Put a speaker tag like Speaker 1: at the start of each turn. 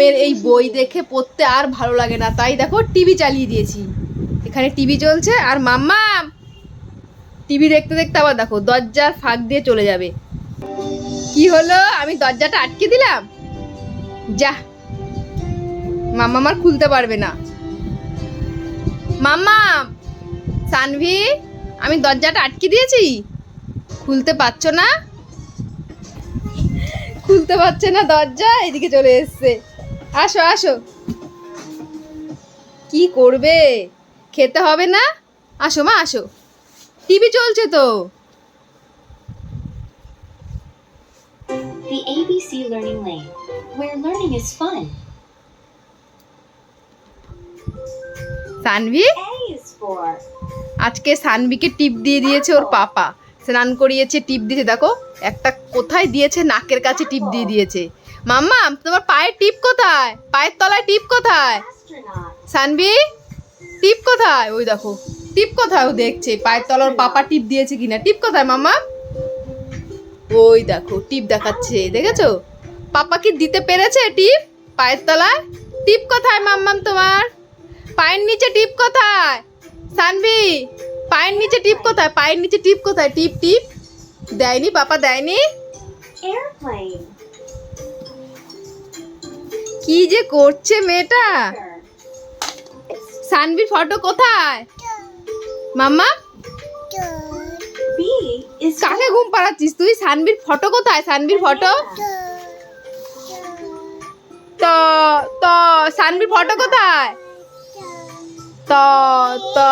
Speaker 1: নিয়মের এই বই দেখে পড়তে আর ভালো লাগে না। তাই দেখো, টিভি চালিয়ে দিয়েছি। এখানে টিভি চলছে আর মাম্মা, টিভি দেখতে দেখতে আবার দেখো, দরজার ফাঁক দিয়ে চলে যাবে। কি হলো? আমি দরজাটা আটকে দিলাম? যা, মাম্মা আমার খুলতে পারবে না। মাম্মা, সানভি, আমি দরজাটা আটকে দিয়েছি? খুলতে পারছ না? খুলতে পারছে না দরজা, এদিকে চলে এসছে। আসো আসো। কি করবে? খেতে হবে না? আসো মা আসো। টিভি চলছে তো।
Speaker 2: The ABC Learning Lane, where learning is fun.
Speaker 1: Sanvi? আজকে সানভিকে টিপ দিয়ে দিয়েছে ওর পাপা। স্নান করিয়েছে টিপ দিয়েছে। দেখো একটা কোথায় দিয়েছে নাকের কাছে টিপ দিয়ে দিয়েছে। মাম্মা, তোমার পায়ের টিপ কোথায়? পায়ের তলায় টিপ কোথায়. সানভি টিপ কোথায়? ওই দেখো, টিপ কোথায় ও দেখছে? পায়ের তলার পাপা টিপ দিয়েছে কিনা? টিপ কোথায় মাম্মা? ওই দেখো, টিপ দেখাচ্ছে, দেখেছ? পাপা কি দিতে পেরেছে টিপ? পায়ের তলায়? টিপ কোথায় মাম্মাম তোমার? পায়ের নিচে টিপ কোথায়? সানভি পায়ের নিচে টিপ কোথায়? পায়ের নিচে টিপ কোথায়? টিপ টিপ। দেয়নি, পাপা দেয়নি. কি যে করছে মেয়েটা? সানভির ফটো কোথায়? মাম্মা? কাকে ঘুম পাড়াচ্ছিস তুই? সানভির ফটো কোথায়? সানবির ফটো? তো তো সানভির ফটো কোথায়? তো তো।